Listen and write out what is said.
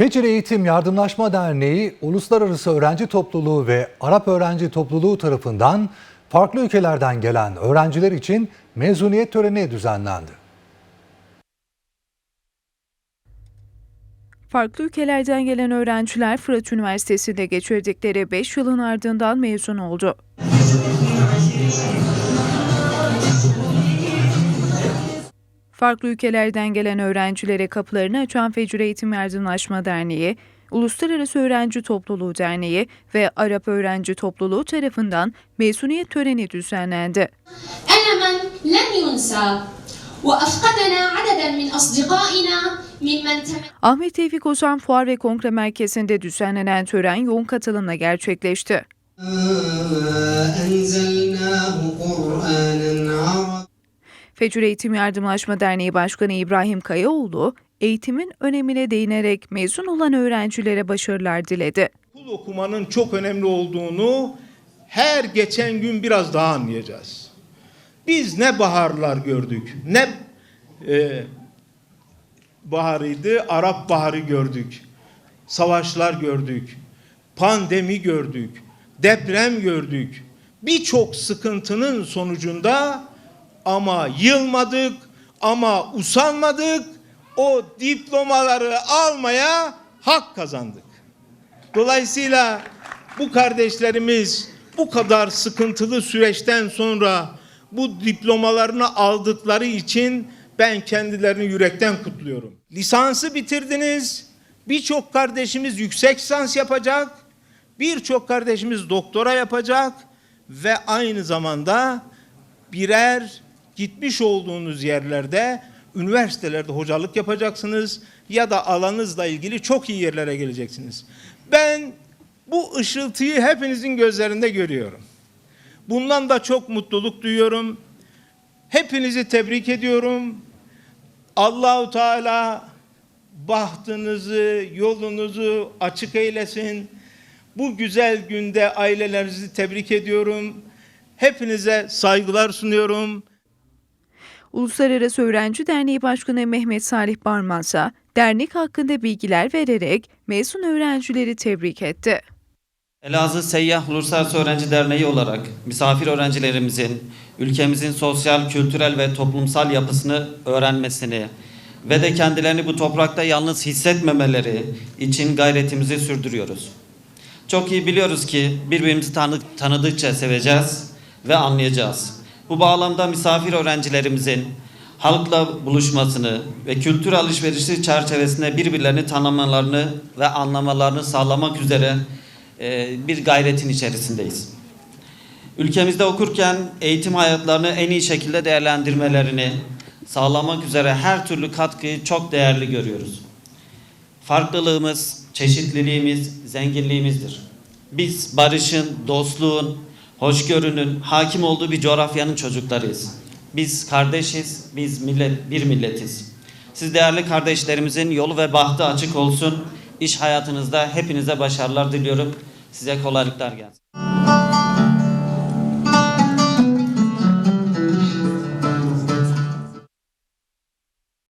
Fecir Eğitim Yardımlaşma Derneği, Uluslararası Öğrenci Topluluğu ve Arap Öğrenci Topluluğu tarafından farklı ülkelerden gelen öğrenciler için mezuniyet töreni düzenlendi. Farklı ülkelerden gelen öğrenciler Fırat Üniversitesi'nde geçirdikleri 5 yılın ardından mezun oldu. farklı ülkelerden gelen öğrencilere kapılarını açan Fecre Eğitim Yardımlaşma Derneği, Uluslararası Öğrenci Topluluğu Derneği ve Arap Öğrenci Topluluğu tarafından mezuniyet töreni düzenlendi. Ahmet Tevfik Ozan Fuar ve Kongre Merkezi'nde düzenlenen tören yoğun katılımla gerçekleşti. Fecül Eğitim Yardımlaşma Derneği Başkanı İbrahim Kayaoğlu, eğitimin önemine değinerek mezun olan öğrencilere başarılar diledi. Okul okumanın çok önemli olduğunu her geçen gün biraz daha anlayacağız. Biz ne baharlar gördük, ne e, baharıydı, Arap baharı gördük, savaşlar gördük, pandemi gördük, deprem gördük. Birçok sıkıntının sonucunda ama yılmadık, ama usanmadık, o diplomaları almaya hak kazandık. Dolayısıyla bu kardeşlerimiz bu kadar sıkıntılı süreçten sonra bu diplomalarını aldıkları için ben kendilerini yürekten kutluyorum. Lisansı bitirdiniz. Birçok kardeşimiz yüksek lisans yapacak. Birçok kardeşimiz doktora yapacak ve aynı zamanda birer gitmiş olduğunuz yerlerde üniversitelerde hocalık yapacaksınız ya da alanınızla ilgili çok iyi yerlere geleceksiniz. Ben bu ışıltıyı hepinizin gözlerinde görüyorum. Bundan da çok mutluluk duyuyorum. Hepinizi tebrik ediyorum. Allahu Teala bahtınızı, yolunuzu açık eylesin. Bu güzel günde ailelerinizi tebrik ediyorum. Hepinize saygılar sunuyorum. Uluslararası Öğrenci Derneği Başkanı Mehmet Salih Barmansa, dernek hakkında bilgiler vererek mezun öğrencileri tebrik etti. Elazığ Seyyah Uluslararası Öğrenci Derneği olarak misafir öğrencilerimizin ülkemizin sosyal, kültürel ve toplumsal yapısını öğrenmesini ve de kendilerini bu toprakta yalnız hissetmemeleri için gayretimizi sürdürüyoruz. Çok iyi biliyoruz ki birbirimizi tanı tanıdıkça seveceğiz ve anlayacağız. Bu bağlamda misafir öğrencilerimizin halkla buluşmasını ve kültür alışverişi çerçevesinde birbirlerini tanımalarını ve anlamalarını sağlamak üzere e, bir gayretin içerisindeyiz. Ülkemizde okurken eğitim hayatlarını en iyi şekilde değerlendirmelerini sağlamak üzere her türlü katkıyı çok değerli görüyoruz. Farklılığımız, çeşitliliğimiz, zenginliğimizdir. Biz barışın, dostluğun, hoşgörünün hakim olduğu bir coğrafyanın çocuklarıyız. Biz kardeşiz, biz millet, bir milletiz. Siz değerli kardeşlerimizin yolu ve bahtı açık olsun. İş hayatınızda hepinize başarılar diliyorum. Size kolaylıklar gelsin.